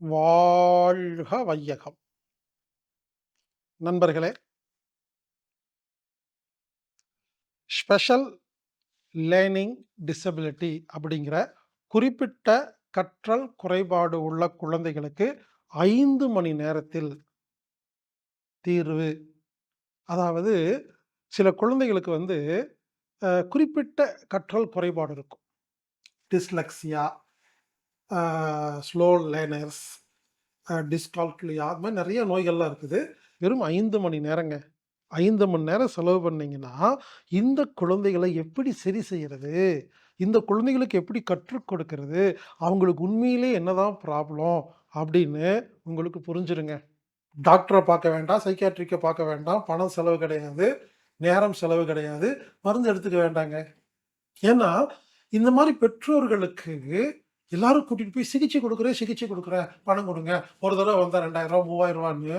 வாழ்க வையகம். நண்பர்களே ஸ்பெஷல் லேர்னிங் டிசபிலிட்டி அப்படிங்கிற குறிப்பிட்ட கற்றல் குறைபாடு உள்ள குழந்தைகளுக்கு ஐந்து மணி நேரத்தில் தீர்வு. அதாவது சில குழந்தைகளுக்கு வந்து குறிப்பிட்ட கற்றல் குறைபாடு இருக்கும். டிஸ்லக்ஸியா ஸ்லோ லேனர்ஸ் டிஸ்கால்குலியா அது மாதிரி நிறைய நோய்கள்லாம் இருக்குது. வெறும் ஐந்து மணி நேரங்க. ஐந்து மணி நேரம் செலவு பண்ணிங்கன்னா இந்த குழந்தைகளை எப்படி சரி செய்கிறது இந்த குழந்தைகளுக்கு எப்படி கற்றுக் கொடுக்கறது? அவங்களுக்கு உண்மையிலே என்னதான் ப்ராப்ளம் அப்படின்னு உங்களுக்கு புரிஞ்சிருங்க. டாக்டரை பார்க்க வேண்டாம் சைக்காட்ரிக்கை பார்க்க வேண்டாம் பணம் செலவு கிடையாது நேரம் செலவு கிடையாது மருந்து எடுத்துக்க வேண்டாங்க. ஏன்னா இந்த மாதிரி பெற்றோர்களுக்கு எல்லாரும் கூட்டிட்டு போய் சிகிச்சை கொடுக்குறேன் சிகிச்சை கொடுக்குறேன். பணம் கொடுங்க. ஒரு தடவை வந்தால் ரெண்டாயிரம் ரூபா மூவாயிரம் ரூபான்னு.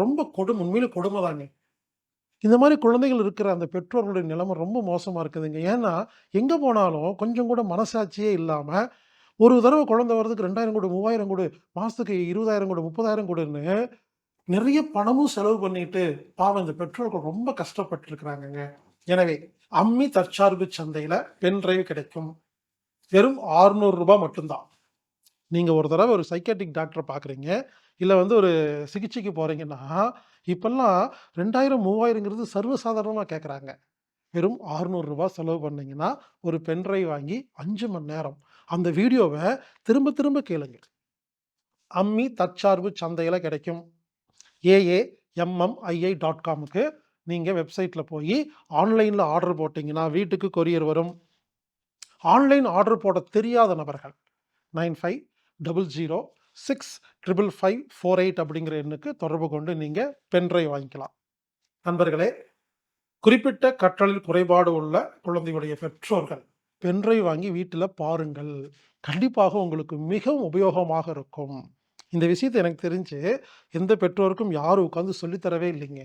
ரொம்ப கொடுமை உண்மையில கொடுமை தாங்க இந்த மாதிரி குழந்தைகள் இருக்கிற அந்த பெற்றோர்களுடைய நிலைமை ரொம்ப மோசமாக இருக்குதுங்க. ஏன்னா எங்கே போனாலும் கொஞ்சம் கூட மனசாட்சியே இல்லாமல் ஒரு தடவை குழந்தை வர்றதுக்கு ரெண்டாயிரம் கொடு மூவாயிரம் கூடு மாதத்துக்கு இருபதாயிரம் கொடு முப்பதாயிரம் கொடுன்னு நிறைய பணமும் செலவு பண்ணிட்டு பாவம் இந்த பெற்றோர்கள் ரொம்ப கஷ்டப்பட்டு இருக்கிறாங்கங்க எனவே அம்மி தற்சார்பு சந்தையில் பென் டிரைவ் கிடைக்கும். வெறும் 600 ரூபாய் மட்டும்தான். நீங்கள் ஒரு தடவை ஒரு சைக்கேட்டிக் டாக்டரை பார்க்குறீங்க இல்லை வந்து ஒரு சிகிச்சைக்கு போகிறீங்கன்னா இப்போல்லாம் ரெண்டாயிரம் மூவாயிரங்கிறது சர்வசாதாரணமாக கேட்குறாங்க வெறும் 600 ரூபாய் செலவு பண்ணிங்கன்னா ஒரு பென்ட்ரைவ் வாங்கி அஞ்சு மணி நேரம் அந்த வீடியோவை திரும்ப திரும்ப கேளுங்க. அம்மி தற்சார்பு சந்தையில் கிடைக்கும். ஏஏ எம்எம்ஐஐ டாட் காமுக்கு நீங்கள் வெப்சைட்டில் போய் ஆன்லைனில் ஆர்டர் போட்டிங்கன்னா வீட்டுக்கு கொரியர் வரும். ஆன்லைன் ஆர்டர் போட தெரியாத நபர்கள். Nine five double zero six triple five four eight அப்படிங்கிற எண்ணுக்கு தொடர்பு கொண்டு நீங்கள் பென்ட்ரைவ் வாங்கிக்கலாம். நண்பர்களே குறிப்பிட்ட கற்றலில் குறைபாடு உள்ள குழந்தையுடைய பெற்றோர்கள் பென்ட்ரைவ் வாங்கி வீட்டில் பாருங்கள். கண்டிப்பாக உங்களுக்கு மிகவும் உபயோகமாக இருக்கும். இந்த விஷயத்தை எனக்கு தெரிஞ்சு எந்த பெற்றோருக்கும் யாரும் உட்காந்து சொல்லித்தரவே இல்லைங்க.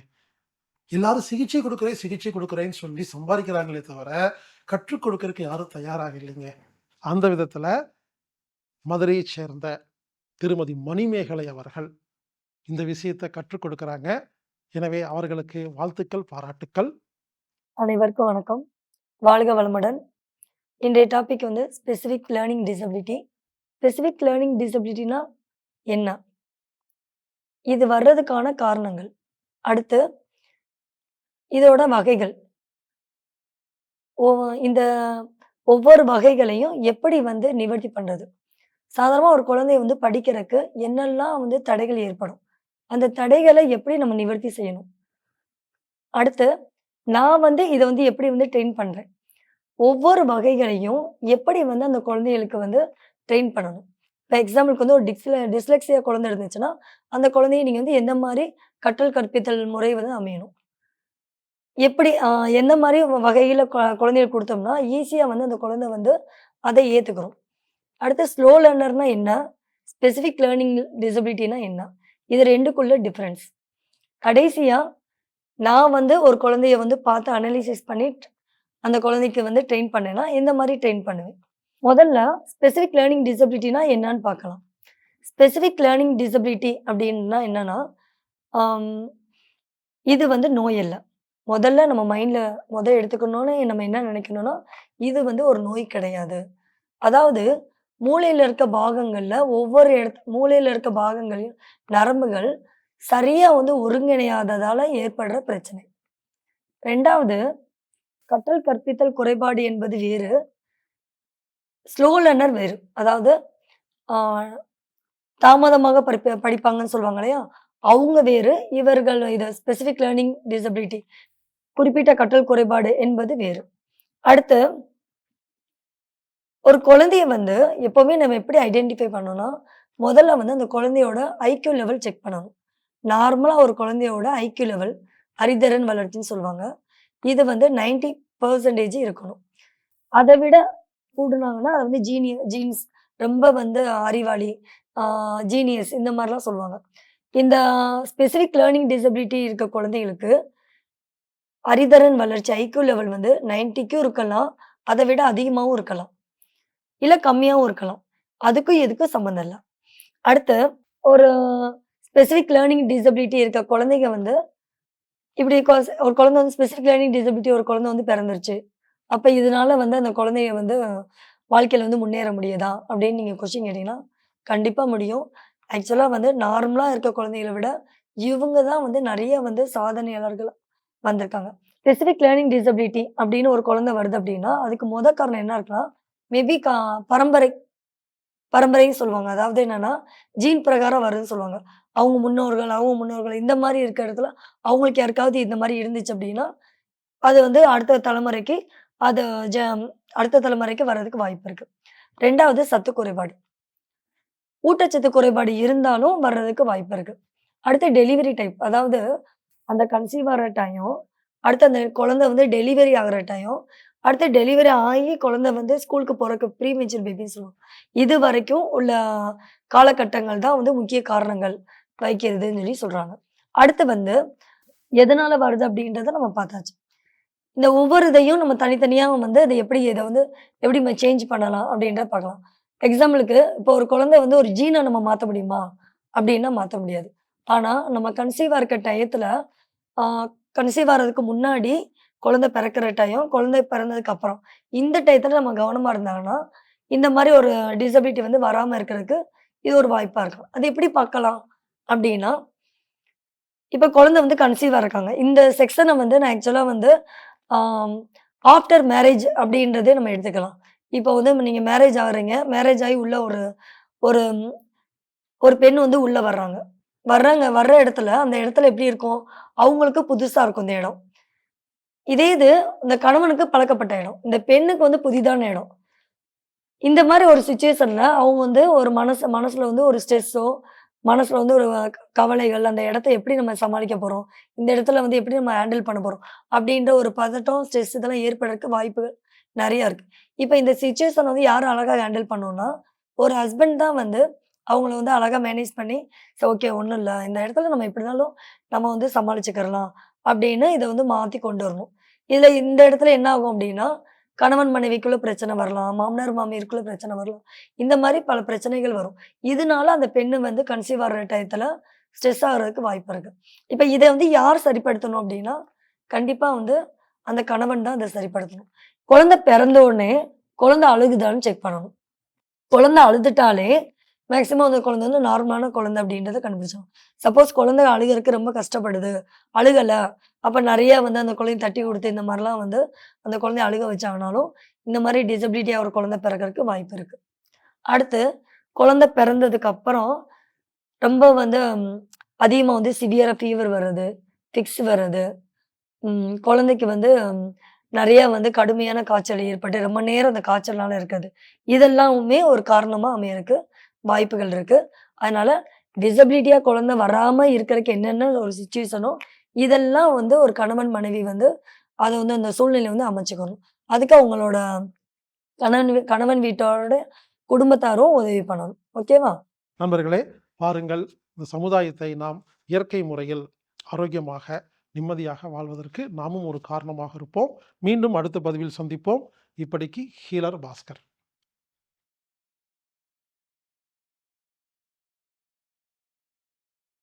எல்லாரும் சிகிச்சை கொடுக்குறேன் சிகிச்சை கொடுக்குறேன்னு சொல்லி சம்பாதிக்கிறாங்களே தவிர கற்றுக் கொடுக்கறதுக்கு யாரும் தயாராக இல்லைங்க. அந்த விதத்தில் மதுரையைச் சேர்ந்த திருமதி மணிமேகலை அவர்கள் இந்த விஷயத்தை கற்றுக் கொடுக்குறாங்க. எனவே அவர்களுக்கு வாழ்த்துக்கள் பாராட்டுக்கள். அனைவருக்கும் வணக்கம். வாழ்க வளமுடன். இன்றைய டாபிக் வந்து specific learning disability specific learning டிசபிலிட்டினா என்ன? இது வர்றதுக்கான காரணங்கள். அடுத்து இதோட வகைகள். இந்த ஒவ்வொரு வகைகளையும் எப்படி வந்து நிவர்த்தி பண்ணுறது சாதாரணமாக ஒரு குழந்தைய வந்து படிக்கிறதுக்கு என்னெல்லாம் வந்து தடைகள் ஏற்படும்? அந்த தடைகளை எப்படி நம்ம நிவர்த்தி செய்யணும்? அடுத்து நான் வந்து இதை வந்து எப்படி வந்து ட்ரெயின் பண்ணுறேன் ஒவ்வொரு வகைகளையும் எப்படி வந்து அந்த குழந்தைகளுக்கு வந்து ட்ரெயின் பண்ணணும்? இப்போ எக்ஸாம்பிளுக்கு வந்து ஒரு டிக்ஸ்ல டிஸ்லெக்ஸியா குழந்தை இருந்துச்சுன்னா அந்த குழந்தைய நீங்கள் வந்து எந்த மாதிரி கற்றல் கற்பித்தல் முறை வந்து அமையணும்? எப்படி எந்த மாதிரி வகையில் குழந்தைகளுக்கு கொடுத்தோம்னா ஈஸியாக வந்து அந்த குழந்தை வந்து அதை ஏற்றுக்கிறோம் அடுத்து ஸ்லோ லேர்னர்னா என்ன? ஸ்பெசிஃபிக் லேர்னிங் டிசபிலிட்டினா என்ன? இது ரெண்டுக்குள்ள டிஃப்ரென்ஸ் கடைசியாக நான் வந்து ஒரு குழந்தைய வந்து பார்த்து அனலிசிஸ் பண்ணி அந்த குழந்தைக்கு வந்து ட்ரெயின் பண்ணேன்னா எந்த மாதிரி ட்ரெயின் பண்ணுவேன்? முதல்ல ஸ்பெசிஃபிக் லேர்னிங் டிசபிலிட்டினா என்னன்னு பார்க்கலாம். ஸ்பெசிஃபிக் லேர்னிங் டிசபிலிட்டி அப்படின்னா என்னன்னா இது வந்து நோய் இல்லை முதல்ல நம்ம மைண்டில் முதல் எடுத்துக்கணும்னு நம்ம என்ன நினைக்கணும்னா இது வந்து ஒரு நோய் கிடையாது. அதாவது மூளையில் இருக்க பாகங்களில் ஒவ்வொரு இடத்து மூளையில் இருக்க பாகங்கள் நரம்புகள் சரியா வந்து ஒருங்கிணையாததால் ஏற்படுற பிரச்சனை. ரெண்டாவது கற்றல் கற்பித்தல் குறைபாடு என்பது வேறு. ஸ்லோ லேர்னர் வேறு. அதாவது ஆஹ், தாமதமாக படிப்ப படிப்பாங்கன்னு சொல்லுவாங்க இல்லையா? அவங்க வேறு. இவர்கள் இதை ஸ்பெசிஃபிக் லேர்னிங் டிசபிலிட்டி குறிப்பிட்ட கற்றல் குறைபாடு என்பது வேறு. அடுத்து ஒரு குழந்தைய வந்து எப்போவுமே நம்ம எப்படி ஐடென்டிஃபை பண்ணோம்னா முதல்ல வந்து அந்த குழந்தையோட ஐக்யூ லெவல் செக் பண்ணணும். நார்மலாக ஒரு குழந்தையோட ஐக்யூ லெவல் அறிதிறன் வளர்ச்சின்னு சொல்லுவாங்க. இது வந்து 90% பர்சன்டேஜ் இருக்கணும். அதை விட கூடுனாங்கன்னா அது வந்து ஜீனிய ஜீன்ஸ் ரொம்ப வந்து அறிவாளி ஜீனியஸ் இந்த மாதிரிலாம் சொல்லுவாங்க. இந்த ஸ்பெசிஃபிக் லேர்னிங் டிசபிலிட்டி இருக்க குழந்தைங்களுக்கு அறிதரன் வளர்ச்சி ஐக்கியூ லெவல் வந்து 90க்கும் இருக்கலாம். அதை விட அதிகமாகவும் இருக்கலாம். இல்லை கம்மியாகவும் இருக்கலாம். அதுக்கும் எதுக்கும் சம்மந்தம் இல்லை. அடுத்து ஒரு ஸ்பெசிஃபிக் லேர்னிங் டிசபிலிட்டி இருக்க குழந்தைங்க வந்து இப்படி ஒரு குழந்தை வந்து ஸ்பெசிஃபிக் லேர்னிங் டிசபிலிட்டி ஒரு குழந்தை வந்து பிறந்துருச்சு. அப்போ இதனால வந்து அந்த குழந்தைய வந்து வாழ்க்கையில் வந்து முன்னேற முடியுதா? அப்படின்னு நீங்கள் கொஸ்டின் கேட்டிங்கன்னா கண்டிப்பாக முடியும். ஆக்சுவலாக வந்து நார்மலாக இருக்க குழந்தைகளை விட இவங்க தான் வந்து நிறைய வந்து சாதனையாளர்கள் வந்திருக்காங்க. ஸ்பெசிஃபிக் லேர்னிங் டிசபிலிட்டி அப்படின்னு ஒரு குழந்தை வருது அப்படின்னா அதுக்கு முத காரணம் என்ன இருக்குன்னா மேபி கா பரம்பரை பரம்பரைன்னு சொல்லுவாங்க. அதாவது என்னன்னா ஜீன் பிரகாரம் வருதுன்னு சொல்லுவாங்க. அவங்க முன்னோர்கள் அவங்க முன்னோர்கள் இந்த மாதிரி இருக்க இடத்துல அவங்களுக்கு யாருக்காவது இந்த மாதிரி இருந்துச்சு அப்படின்னா அது வந்து அடுத்த தலைமுறைக்கு அது ஜ அடுத்த தலைமுறைக்கு வர்றதுக்கு வாய்ப்பு இருக்கு. ரெண்டாவது சத்து குறைபாடு. ஊட்டச்சத்து குறைபாடு இருந்தாலும் வர்றதுக்கு வாய்ப்பு இருக்கு. அடுத்து டெலிவரி டைப் அதாவது அந்த கன்சீவ் ஆகிற டைம் அடுத்து அந்த குழந்தை வந்து டெலிவரி ஆகிற டைம் அடுத்து டெலிவரி ஆகி குழந்தை வந்து ஸ்கூலுக்கு போகிறக்கு ப்ரீ மெச்சூர் பேபின்னு சொல்லுவோம். இது வரைக்கும் உள்ள காலகட்டங்கள் தான் வந்து முக்கிய காரணங்கள் வைக்கிறதுன்னு சொல்லி சொல்கிறாங்க அடுத்து வந்து எதனால் வருது அப்படின்றத நம்ம பார்த்தாச்சு. இந்த ஒவ்வொரு இதையும் நம்ம தனித்தனியாக வந்து அதை எப்படி இதை வந்து எப்படி நம்ம சேஞ்ச் பண்ணலாம் அப்படின்றத பார்க்கலாம். எக்ஸாம்பிளுக்கு இப்போ ஒரு குழந்தை வந்து ஒரு ஜீனை நம்ம மாற்ற முடியுமா? அப்படின்னா மாற்ற முடியாது. ஆனால் நம்ம கன்சீவாக இருக்க டயத்தில் கன்சீவ் ஆகிறதுக்கு முன்னாடி குழந்தை பிறக்கிற டயம் குழந்தை பிறந்ததுக்கு அப்புறம் இந்த டயத்தில் நம்ம கவனமாக இருந்தாங்கன்னா இந்த மாதிரி ஒரு டிசபிலிட்டி வந்து வராமல் இருக்கிறதுக்கு இது ஒரு வாய்ப்பாக இருக்கும் அது எப்படி பார்க்கலாம் அப்படின்னா இப்போ குழந்தை வந்து கன்சீவாக இருக்காங்க. இந்த செக்ஷனை வந்து நான் ஆக்சுவலாக வந்து ஆஃப்டர் மேரேஜ் அப்படின்றதே நம்ம எடுத்துக்கலாம். இப்போ வந்து நீங்கள் மேரேஜ் ஆகுறீங்க. மேரேஜ் ஆகி உள்ள ஒரு ஒரு ஒரு பெண் வந்து உள்ளே வர்றாங்க. வர்றாங்க வர்ற இடத்துல அந்த இடத்துல எப்படி இருக்கும்? அவங்களுக்கு புதுசாக இருக்கும் இந்த இடம். இதே இது இந்த கணவனுக்கு பழக்கப்பட்ட இடம். இந்த பெண்ணுக்கு வந்து புதிதான இடம். இந்த மாதிரி ஒரு சுச்சுவேஷனில் அவங்க வந்து ஒரு மனசு மனசில் வந்து ஒரு ஸ்ட்ரெஸ்ஸோ மனசில் வந்து ஒரு கவலைகள் அந்த இடத்த எப்படி நம்ம சமாளிக்க போகிறோம் இந்த இடத்துல வந்து எப்படி நம்ம ஹேண்டில் பண்ண போகிறோம் அப்படின்ற ஒரு பதட்டம் ஸ்ட்ரெஸ் இதெல்லாம் ஏற்படுறதுக்கு வாய்ப்புகள் நிறையா இருக்குது இப்போ இந்த சுச்சுவேஷன் வந்து யார் அழகாக ஹேண்டில் பண்ணோன்னா ஒரு ஹஸ்பண்ட் தான் வந்து அவங்கள வந்து அழகாக மேனேஜ் பண்ணி சரி ஓகே ஒன்றும் இல்லை. இந்த இடத்துல நம்ம எப்படினாலும் நம்ம வந்து சமாளிச்சுக்கிறலாம் அப்படின்னு இதை வந்து மாற்றி கொண்டு வரணும். இதில் இந்த இடத்துல என்ன ஆகும் அப்படின்னா கணவன் மனைவிக்குள்ள பிரச்சனை வரலாம் மாமனார் மாமியாருக்குள்ள பிரச்சனை வரலாம். இந்த மாதிரி பல பிரச்சனைகள் வரும். இதனால அந்த பெண்ணு வந்து கன்சீவ் ஆகிற டயத்தில் ஸ்ட்ரெஸ் ஆகிறதுக்கு வாய்ப்பு இருக்கு. இப்போ இதை வந்து யார் சரிப்படுத்தணும் அப்படின்னா கண்டிப்பாக வந்து அந்த கணவன் தான் அதை சரிப்படுத்தணும். குழந்தை பிறந்த உடனே குழந்தை அழுகுதான்னு செக் பண்ணணும். குழந்தை அழுதுட்டாலே மேக்சிமம் அந்த குழந்தை வந்து நார்மலான குழந்தை அப்படின்றத கண்டுபிடிச்சோம். சப்போஸ் குழந்தை அழுகிறதுக்கு ரொம்ப கஷ்டப்படுது அழுகலை அப்போ நிறைய வந்து அந்த குழந்தைய தட்டி கொடுத்து இந்த மாதிரிலாம் வந்து அந்த குழந்தைய அழுக வச்சாங்கனாலும் இந்த மாதிரி டிசபிலிட்டியாக ஒரு குழந்தை பிறக்கறதுக்கு வாய்ப்பு இருக்குது அடுத்து குழந்தை பிறந்ததுக்கு அப்புறம் ரொம்ப வந்து அதிகமாக வந்து சிவியராக ஃபீவர் வர்றது ஃபிக்ஸ் வர்றது குழந்தைக்கு வந்து நிறைய வந்து கடுமையான காய்ச்சல் ஏற்பட்டு ரொம்ப நேரம் அந்த காய்ச்சல்னால இருக்குது இதெல்லாமுமே ஒரு காரணமாக அமையறதுக்கு வாய்ப்புகள் இருக்குது அதனால் டிசபிலிட்டியாக குழந்தை வராமல் இருக்கிறதுக்கு என்னென்ன ஒரு சுச்சுவேஷனோ இதெல்லாம் வந்து ஒரு கணவன் மனைவி வந்து அதை வந்து அந்த சூழ்நிலை வந்து அமைச்சுக்கணும். அதுக்கு அவங்களோட கணவன் வீ- கணவன் வீட்டோட குடும்பத்தாரும் உதவி பண்ணணும். ஓகேவா நண்பர்களே பாருங்கள் இந்த சமுதாயத்தை நாம் இயற்கை முறையில் ஆரோக்கியமாக நிம்மதியாக வாழ்வதற்கு நாமும் ஒரு காரணமாக இருப்போம். மீண்டும் அடுத்த பதிவில் சந்திப்போம். இப்படிக்கு ஹீலர் பாஸ்கர்.